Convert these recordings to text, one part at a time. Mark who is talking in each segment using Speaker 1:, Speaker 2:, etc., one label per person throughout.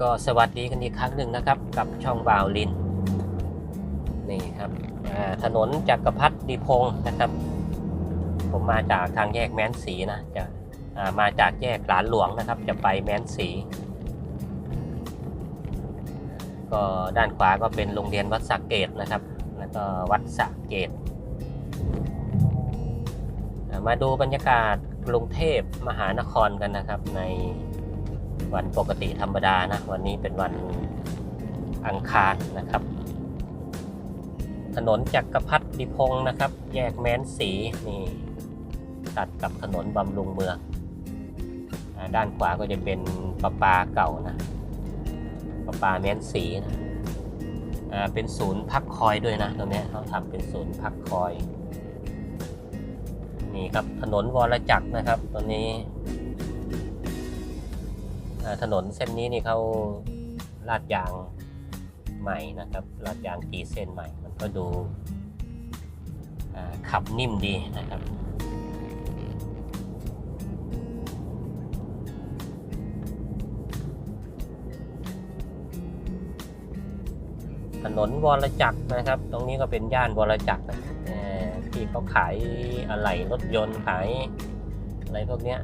Speaker 1: ก็สวัสดีกันอีกครั้งหนึ่งนะครับ กับช่องบ่าวลินนี่ครับถนนจักรพัฒดีพงศ์นะครับ ผมมาจากทางแยกแม้นสีนะจะามาจากแยกหลานหลวงนะครับ จะไปแม้นสีก็ด้านขวาก็เป็นโรงเรียนวัดสระเกตนะครับ แล้วก็วัดสระเกตามาดูบรรยากาศกรุงเทพมหานครกันนะครับใน วันปกติธรรมดานะ วันนี้เป็นวันอังคารนะครับ ถนนจักรพัฒดิพงศ์นะครับ แยกแม้นสีนี่ตัดกับถนนบำรุงเมืองด้านขวาก็จะเป็นประปาเก่านะประปาแม้นสีนะเป็นศูนย์พักคอยด้วยนะตรงนี้เขาทำเป็นศูนย์พักคอยนี่ครับถนนวรจักรนะครับตอนนี้ ถนนเส้นนี้นี่เขาลาดยางใหม่นะครับลาดยางกี่เส้นใหม่ มันก็ดูขับนิ่มดีนะครับถนนวรจักรนะครับ ตรงนี้ก็เป็นย่านวรจักรที่เขาขายอะไหล่รถยนต์ขายอะไรพวกเนี้ย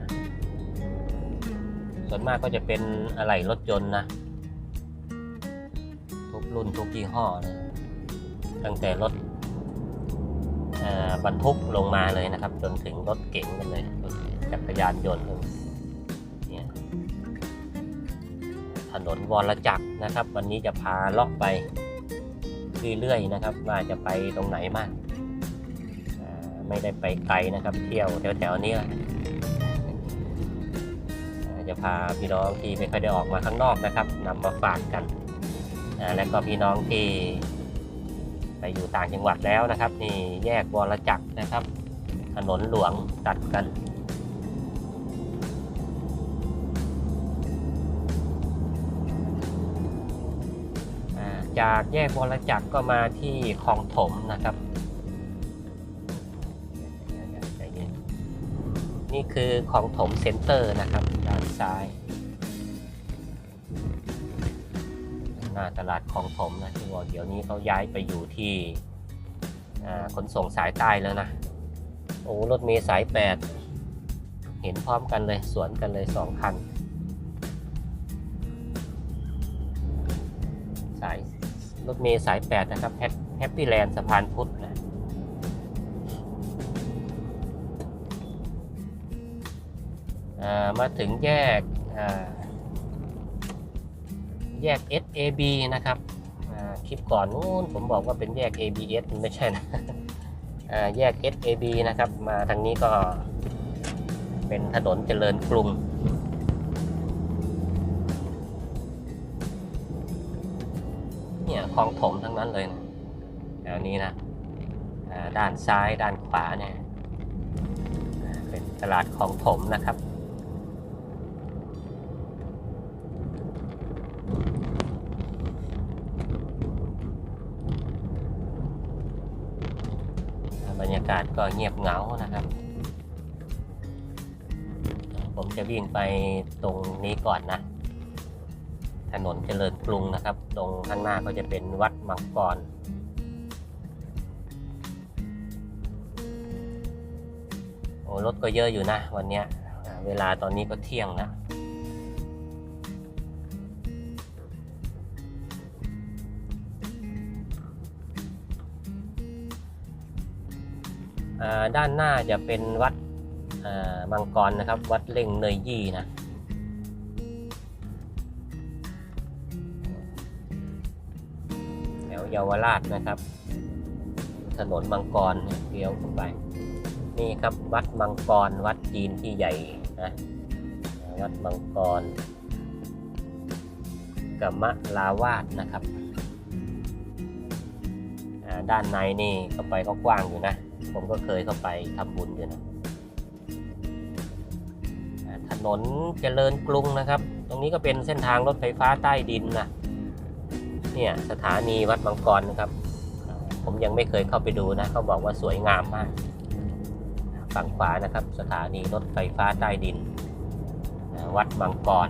Speaker 1: ส่วนมากก็จะเป็นอะไหล่รถยนต์นะ ทุกรุ่นทุกยี่ห้อนะตั้งแต่รถบรรทุกลงมาเลยนะครับ จนถึงรถเก๋งกันเลยจักรยานยนต์เนี่ยถนนวรจักรนะครับ วันนี้จะพาเลาะไปเรื่อยๆนะครับ ว่าจะไปตรงไหนมากอ่าไม่ได้ไปไกลนะครับ เที่ยวแถวๆนี้แหละ พาพี่น้องที่ไม่ค่อยได้ออกมาข้างนอกนะครับนำมาฝากกันและก็พี่น้องที่ไปอยู่ต่างจังหวัดแล้วนะครับ นี่แยกวรจักรนะครับ ถนนหลวงตัดกันจากแยกวรจักรก็มาที่คลองถมนะครับ นี่คือคลองถมเซ็นเตอร์นะครับ ซ้ายหน้าตลาดคลองถมนะที่ว่าเดี๋ยวนี้เขาย้ายไปอยู่ที่ขนส่งสายใต้แล้วนะโอ้รถเมล์สายแปดเห็นพร้อมกันเลยสวนกันเลยสองคัน สายรถเมล์สายแปดนะครับแฮปปี้แลนด์สะพานพุทธนะ มาถึงแยกแยก SAB นะครับคลิปก่อนนู้นผมบอกว่าเป็นแยก ABS ไม่ใช่นะแยก SAB นะครับ มาทางนี้ก็เป็นถนนเจริญกรุงเนี่ยคลองถมทั้งนั้นเลยนะแถวนี้นะด้านซ้ายด้านขวาเนี่ยเป็นตลาดคลองถมนะครับ บรรยากาศก็เงียบเหงานะครับ ผมจะวิ่งไปตรงนี้ก่อนนะ ถนนเจริญกรุงนะครับ ตรงข้างหน้าก็จะเป็นวัดมังกรโอ้รถก็เยอะอยู่นะ วันนี้เวลาตอนนี้ก็เที่ยงนะ ด้านหน้าจะเป็นวัดมังกรนะครับ วัดเล่งเนยยี่นะแถวเยาวราชนะครับ ถนนมังกรเนี่ยเลี้ยวเข้าไป นี่ครับวัดมังกร วัดจีนที่ใหญ่นะวัดมังกรกัมะลาวาดนะครับ ด้านในนี่เข้าไปก็กว้างอยู่นะ ผมก็เคยเข้าไปทำบุญอยู่นะถนนเจริญกรุงนะครับ ตรงนี้ก็เป็นเส้นทางรถไฟฟ้าใต้ดินนะเนี่ยสถานีวัดมังกรนะครับ ผมยังไม่เคยเข้าไปดูนะเขาบอกว่าสวยงามมาก ฝั่งขวานะครับ สถานีรถไฟฟ้าใต้ดิน วัดมังกร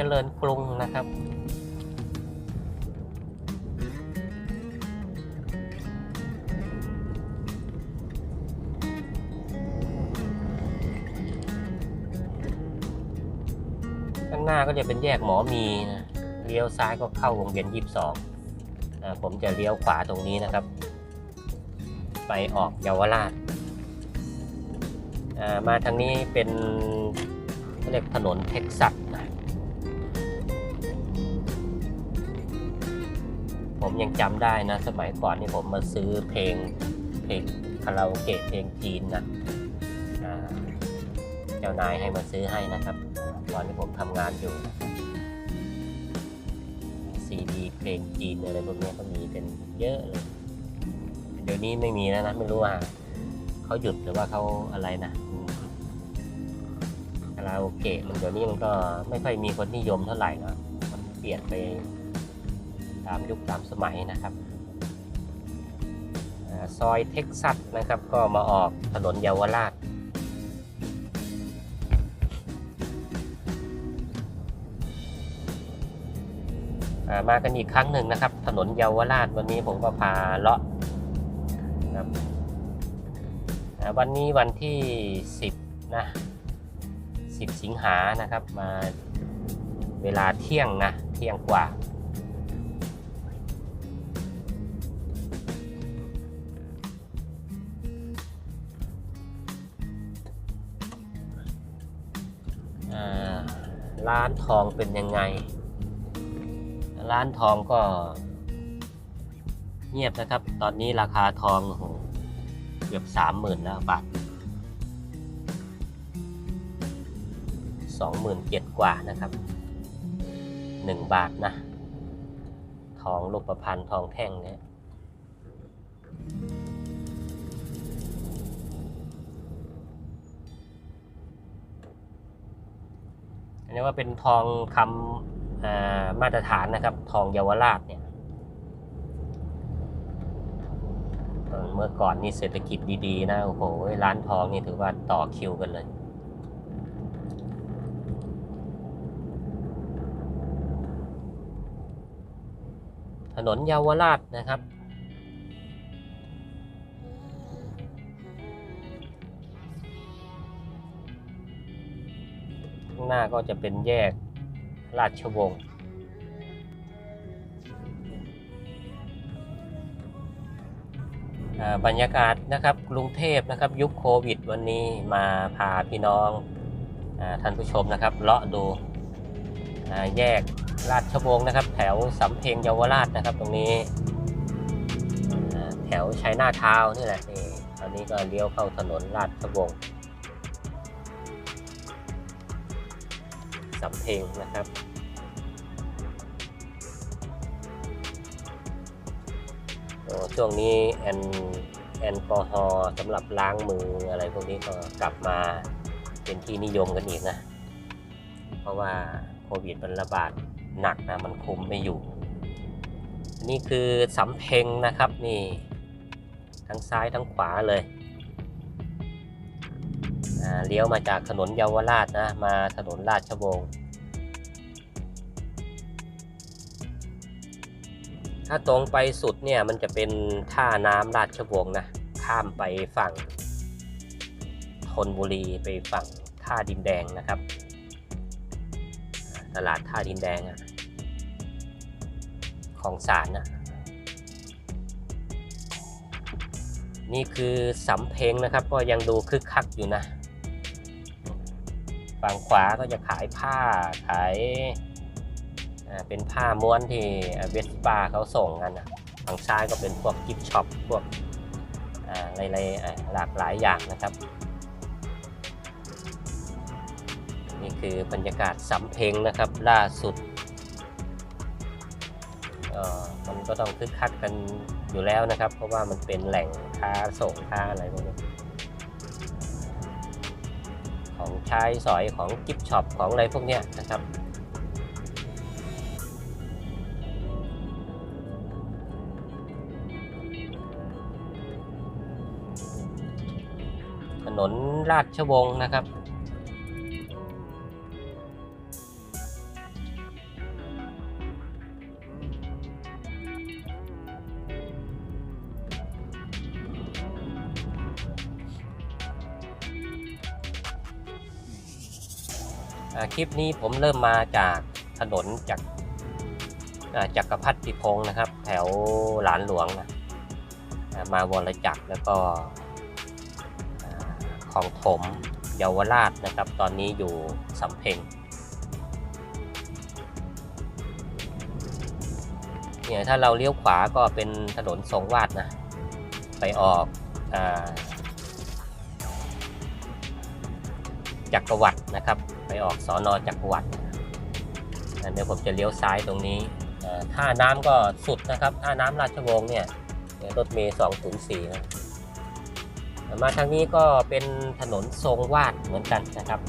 Speaker 1: จริญกรุงนะครับ ข้างหน้าก็จะเป็นแยกหมอมีนะเลี้ยวซ้ายก็เข้าวงเวียนยี่สิบสองผมจะเลี้ยวขวาตรงนี้นะครับ ไปออกเยาวราชอ่ามาทางนี้เป็นเขาเรียกถนนเท็กซัสนะ ผมยังจำได้นะ สมัยก่อนนี่ผมมาซื้อเพลงเพลงคาราโอเกะเพลงจีนนะเจ้านายให้มาซื้อให้นะครับ ตอนที่ผมทำงานอยู่ซีดีเพลงจีนอะไรพวกนี้ก็มีเป็นเยอะเลย เดี๋ยวนี้ไม่มีแล้วนะไม่รู้ว่าเขาหยุดหรือว่าเขาอะไรนะคาราโอเกะมันเดี๋ยวนี้มันก็ไม่ค่อยมีคนนิยมเท่าไหร่นะมันเปลี่ยนไป ตามยุคตามสมัยนะครับอซอยเท็กซัสนะครับก็มาออกถนนเยาวราช มากันอีกครั้งหนึ่งนะครับ ถนนเยาวราชวันนี้ผมก็พาเลาะนะครับวันนี้วันที่ 10นะ10 สิงหานะครับมาเวลาเที่ยงนะเที่ยงกว่า ร้านทองเป็นยังไง ร้านทองก็ เงียบนะครับ ตอนนี้ราคาทองโอ้โหเกือบสามหมื่นแล้วบาทสองหมื่นเจ็ดกว่านะครับหนึ่งบาทนะ ทองรูปพรรณทองแท่งเนี่ย อันนี้ว่าเป็นทองคำมาตรฐานนะครับ ทองเยาวราชเนี่ยเออเมื่อก่อนนี่เศรษฐกิจดีๆนะโอ้โหร้านทองนี่ถือว่าต่อคิวกันเลยถนนเยาวราชนะครับ หน้าก็จะเป็นแยกราชวงศ์อ่าบรรยากาศนะครับกรุงเทพนะครับยุคโควิด วันนี้มาพาพี่น้องอาท่านผู้ชมนะครับเลาะดูอ่าแยกราชวงศ์นะครับ แถวสำเพ็งเยาวราชนะครับ ตรงนี้อ่าแถวชัยนาทาวน์นี่แหละนี่ตอนนี้ก็เลี้ยวเข้าถนนราชวงศ์ สำเพ็งนะครับ ช่วงนี้แอนแอลกอฮอล์สำหรับล้างมืออะไรพวกนี้ก็กลับมาเป็นที่นิยมกันอีกนะ เพราะว่าโควิดมันระบาดหนักนะ มันคุมไม่อยู่ นี่คือสำเพ็งนะครับนี่ ทั้งซ้ายทั้งขวาเลย เลี้ยวมาจากถนนเยาวราชนะ มาถนนราชวงศ์ถ้าตรงไปสุดเนี่ยมันจะเป็นท่าน้ำราชวงศ์นะ ข้ามไปฝั่งธนบุรีไปฝั่งท่าดินแดงนะครับ ตลาดท่าดินแดงอะของสารนะนี่คือสำเพ็งนะครับ ก็ยังดูคึกคักอยู่นะ ฝั่งขวาก็จะขายผ้าขายเป็นผ้าม้วนที่เวสป้าเขาส่งกันนะฝั่งซ้ายก็เป็นพวกกิฟช็อปพวกอะไรๆหลากหลายอย่างนะครับ นี่คือบรรยากาศสำเพ็งนะครับล่าสุดมันก็ต้องคึกคักกันอยู่แล้วนะครับ เพราะว่ามันเป็นแหล่งค้าส่งค้าอะไรพวกนี้ ของใช้สอยของกิฟช็อปของอะไรพวกเนี้ยนะครับถนนราชวงศ์นะครับ คลิปนี้ผมเริ่มมาจากถนนจากอ่าจักรพัฒติพงศ์นะครับ แถวหลานหลวงนะมาวรจักรแล้วก็ของถมเยาวราชนะครับ ตอนนี้อยู่สำเพ็งเนี่ยถ้าเราเลี้ยวขวาก็เป็นถนนทรงวาดนะ ไปออกอ จักรวรรดินะครับ ไปออกสอนอจักรวรรดิเดี๋ยวผมจะเลี้ยวซ้ายตรงนี้อ่าท่าน้ำก็สุดนะครับท่าน้ำราชวงศ์เนี่ยเนี่ยรถเมย์204นะมาทางนี้ก็เป็นถนนทรงวาดเหมือนกันนะครับ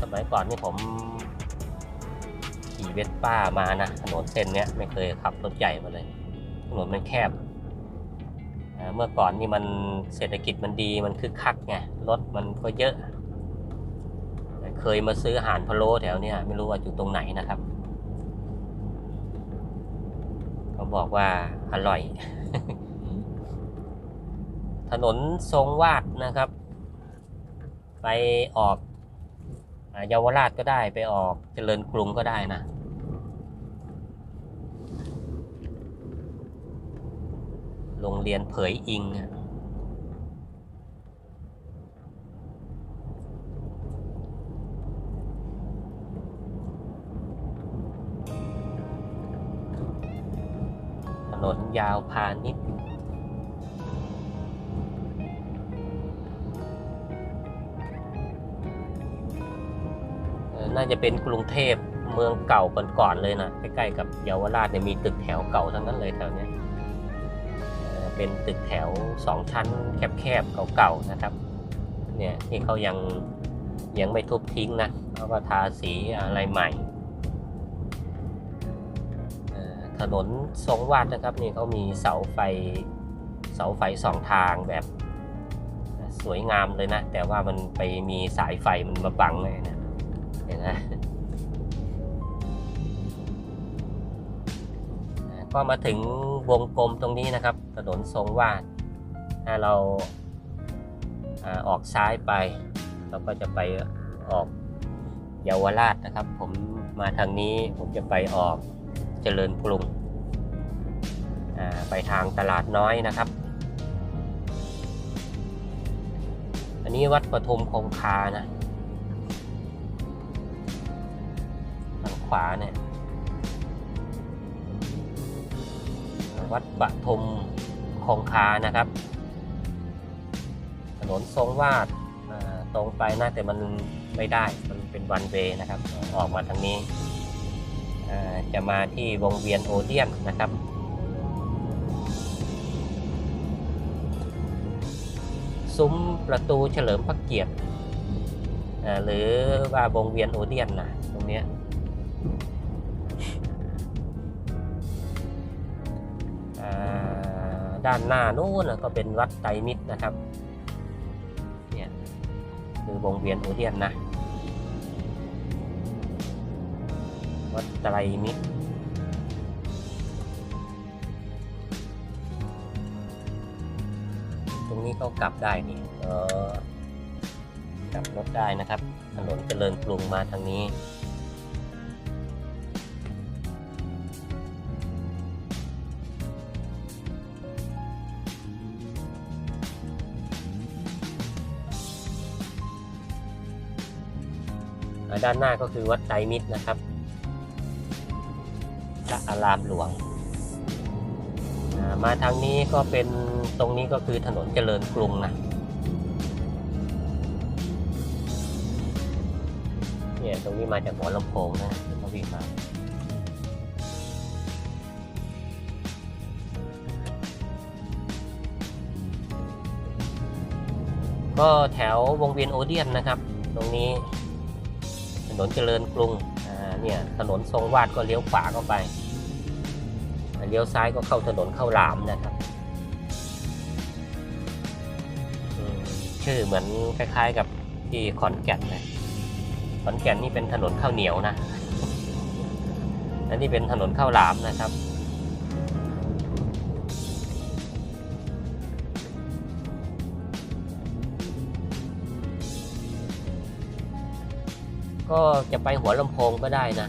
Speaker 1: สมัยก่อนนี่ผมขี่เวสป้ามานะ ถนนเส้นเนี้ยไม่เคยขับรถใหญ่มาเลย ถนนมันแคบ เมื่อก่อนนี่มันเศรษฐกิจมันดีมันคึกคักไงรถมันก็เยอะ เคยมาซื้ออาหารพะโล้แถวเนี้ยไม่รู้ว่าอยู่ตรงไหนนะครับเขาบอกว่าอร่อย ถนนทรงวาดนะครับ ไปออกเยาวราชก็ได้ไปออกเจริญกรุงก็ได้นะ โรงเรียนเผยอิงถนนยาวพาณิชย์น่าจะเป็นกรุงเทพเมืองเก่าก่อนๆเลยนะใกล้ๆกับเยาวราชเนี่ยมีตึกแถวเก่าทั้งนั้นเลยแถวเนี้ย เป็นตึกแถวสองชั้นแคบๆเก่าๆนะครับ เนี่ยที่เขายังยังไม่ทุบทิ้งนะเขาก็ทาสีอะไรใหม่ ถนนทรงวาดนะครับนี่เขามีเสาไฟเสาไฟสองทางแบบสวยงามเลยนะ แต่ว่ามันไปมีสายไฟมันมาบังเลยนะเห็นไหม ก็มาถึงวงกลมตรงนี้นะครับ ถนนทรงวาด ถ้าเราออกซ้ายไป เราก็จะไปออกเยาวราชนะครับ ผมมาทางนี้ผมจะไปออกเจริญกรุงไปทางตลาดน้อยนะครับ อันนี้วัดปทุมคงคานะทางขวาเนี่ย วัดปทุมคงคานะครับ ถนนทรงวาดตรงไปนะแต่มันไม่ได้มันเป็นวันเวนะครับ ออกมาทางนี้ จะมาที่วงเวียนโอเดียนนะครับซุ้มประตูเฉลิมพระเกียรติหรือว่าวงเวียนโอเดียนนะตรงเนี้ย ด้านหน้านู้นก็เป็นวัดไตรมิตรนะครับ เนี่ย คือวงเวียนโอเดียนนะ วัดไตรมิตรตรงนี้ก็กลับได้นี่เออกลับรถได้นะครับ ถนนเจริญกรุงมาทางนี้ ด้านหน้าก็คือวัดไตรมิตรนะครับพระอารามหลวง มาทางนี้ก็เป็นตรงนี้ก็คือถนนเจริญกรุงนะเนี่ยตรงนี้มาจากหัวลำโพงนะที่เขาวิ่งมาก็แถววงเวียนโอเดียนนะครับ ตรงนี้ นนเจริญกรุงเนี่ยถนนทรงวาดก็เลี้ยวขวาเข้าไปเลี้ยวซ้ายก็เข้าถนนเข้าหลามนะครับชื่อเหมือนคล้ายๆกับที่ขอนแก่นเลยขอนแก่นนี่เป็นถนนข้าวเหนียวนะและนี่เป็นถนนข้าวหลามนะครับ ก็จะไปหัวลำโพงก็ได้นะ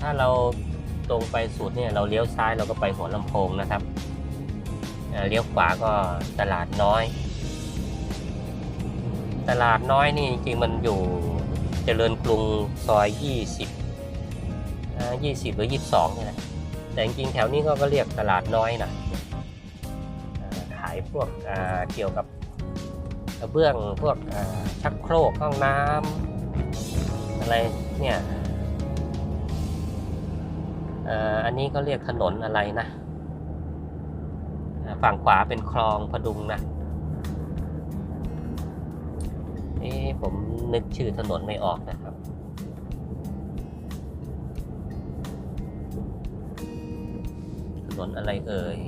Speaker 1: ถ้าเราตรงไปสุดเนี่ยเราเลี้ยวซ้ายเราก็ไปหัวลำโพงนะครับเเลี้ยวขวาก็ตลาดน้อย ตลาดน้อยนี่จริงๆมันอยู่เจริญกรุงซอย 20อ่า20 หรือ 22นี่แหละแต่จริงๆแถวนี้ก็ก็เรียกตลาดน้อยนะอ่าขายพวกเกี่ยวกับ ระเบื้องพวกชักโครกห้องน้ำอะไรเนี่ยอันนี้ก็เรียกถนนอะไรนะฝั่งขวาเป็นคลองพดุงนะเอ๊ผมนึกชื่อถนนไม่ออกนะครับ ถนนอะไรเอ่ย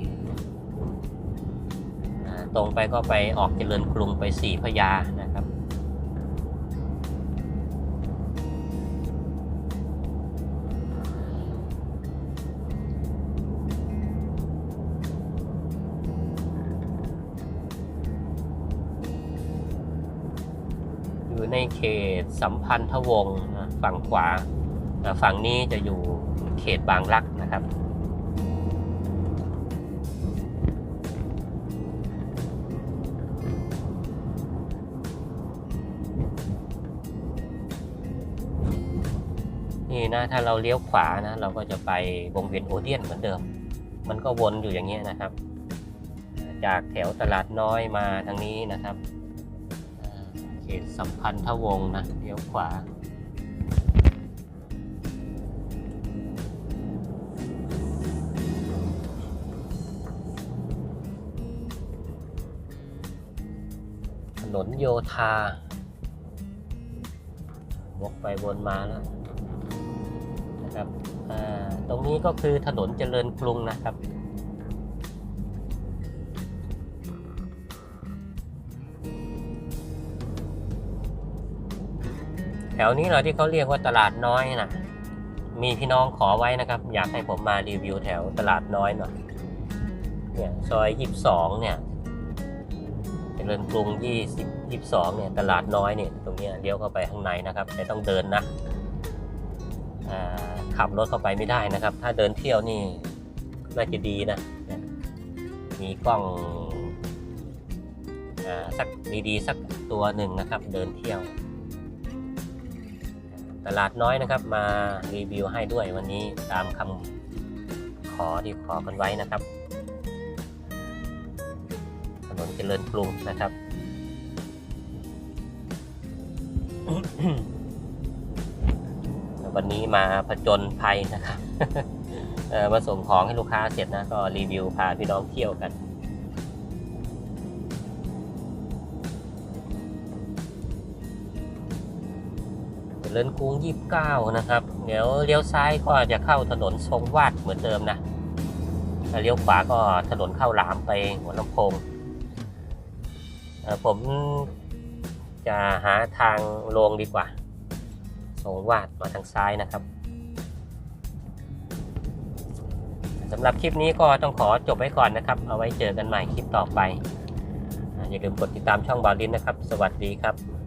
Speaker 1: ตรงไปก็ไปออกเจริญกรุงไปสีพระยานะครับ อยู่ในเขตสัมพันธวงศ์ฝั่งขวา ฝั่งนี้จะอยู่เขตบางรักนะครับ นี่นะถ้าเราเลี้ยวขวานะเราก็จะไปวงเวียนโอเดียนเหมือนเดิม มันก็วนอยู่อย่างเงี้ยนะครับ จากแถวตลาดน้อยมาทางนี้นะครับเขตสัมพันธวงศ์นะเลี้ยวขวาถนนโยธาวกไปวนมาแล้ว นะครับตรงนี้ก็คือถนนเจริญกรุงนะครับ แถวนี้เราที่เขาเรียกว่าตลาดน้อยนะมีพี่น้องขอไว้นะครับ อยากให้ผมมารีวิวแถวตลาดน้อยหน่อยเนี่ยซอยยี่สิบสองเนี่ยเจริญกรุงยี่สิบยี่สองเนี่ยตลาดน้อยเนี่ยตรงนี้เลี้ยวเข้าไปข้างในนะครับ แต่ต้องเดินนะอ่า ขับรถเข้าไปไม่ได้นะครับ ถ้าเดินเที่ยวนี่น่าจะดีนะ มีกล้องอ่าสักดีๆสักตัวหนึ่งนะครับ เดินเที่ยว ตลาดน้อยนะครับ มารีวิวให้ด้วยวันนี้ตามคำขอที่ขอกันไว้นะครับ ถนนเจริญกรุงนะครับ วันนี้มาผจญภัยนะครับมาส่งของให้ลูกค้าเสร็จนะ ก็รีวิวพาพี่น้องเที่ยวกันเจริญกรุง29นะครับ เดี๋ยวเลี้ยวซ้ายก็จะเข้าถนนทรงวาดเหมือนเดิมนะถ้าเลี้ยวขวาก็ถนนเข้าหลามไปหัวลำโพงผมจะหาทางลงดีกว่า ทรงวาดมาทางซ้ายนะครับสำหรับคลิปนี้ก็ต้องขอจบไว้ก่อนนะครับ เอาไว้เจอกันใหม่คลิปต่อไปอ่าอย่าลืมกดติดตามช่องบาลินนะครับ สวัสดีครับ